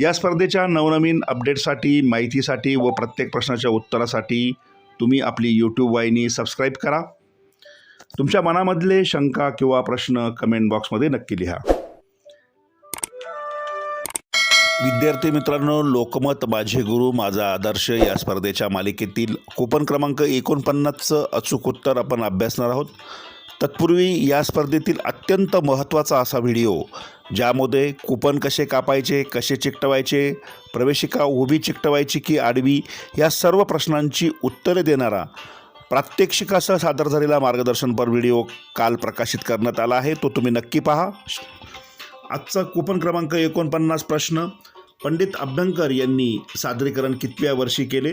या स्पर्धेच्या नवनवीन अपडेटसाठी माहितीसाठी व प्रत्येक प्रश्नाच्या उत्तरासाठी तुम्ही आपली यूट्यूब वाहिनी सबस्क्राईब करा. तुमच्या मनामधले शंका किंवा प्रश्न कमेंट बॉक्समध्ये नक्की लिहा. विद्यार्थी मित्रांनो लोकमत माझे गुरु माझा आदर्श या स्पर्धेच्या मालिकेतील कुपन क्रमांक एकोणपन्नासचं अचूक उत्तर आपण अभ्यासणार आहोत. तत्पूर्वी या स्पर्धेतील अत्यंत महत्त्वाचा असा व्हिडिओ ज्यामध्ये कुपन कसे कापायचे कसे चिकटवायचे प्रवेशिका उभी चिकटवायची की आडवी या सर्व प्रश्नांची उत्तरे देणारा प्रात्यक्षिकासह सादर झालेला मार्गदर्शनपर व्हिडिओ काल प्रकाशित करण्यात आला आहे. तो तुम्ही नक्की पहा. आजचा कुपन क्रमांक एकोणपन्नास प्रश्न पंडित अभ्यंकर यांनी सादरीकरण कितव्या वर्षी केले?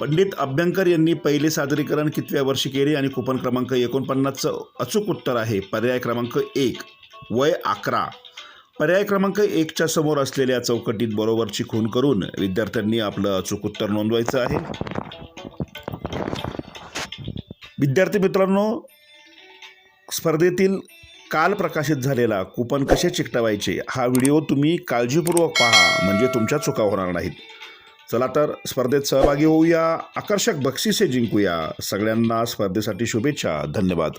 पंडित अभ्यंकर यांनी पहिले सादरीकरण कितव्या वर्षी केले आणि कुपन क्रमांक एकोणपन्नासचं अचूक उत्तर आहे? पर्याय क्रमांक एक वय अकरा. पर्याय क्रमांक एकच्या समोर असलेल्या चौकटीत बरोबरची खून करून विद्यार्थ्यांनी आपलं अचूक उत्तर नोंदवायचं आहे. विद्यार्थी मित्रांनो स्पर्धेतील काल प्रकाशित झालेला कुपन कसे चिकटवायचे हा व्हिडिओ तुम्ही काळजीपूर्वक पहा म्हणजे तुमच्या चुका होणार नाहीत. चला तर स्पर्धेत सहभागी होऊया. आकर्षक बक्षिसे जिंकूया. सगळ्यांना स्पर्धेसाठी शुभेच्छा. धन्यवाद.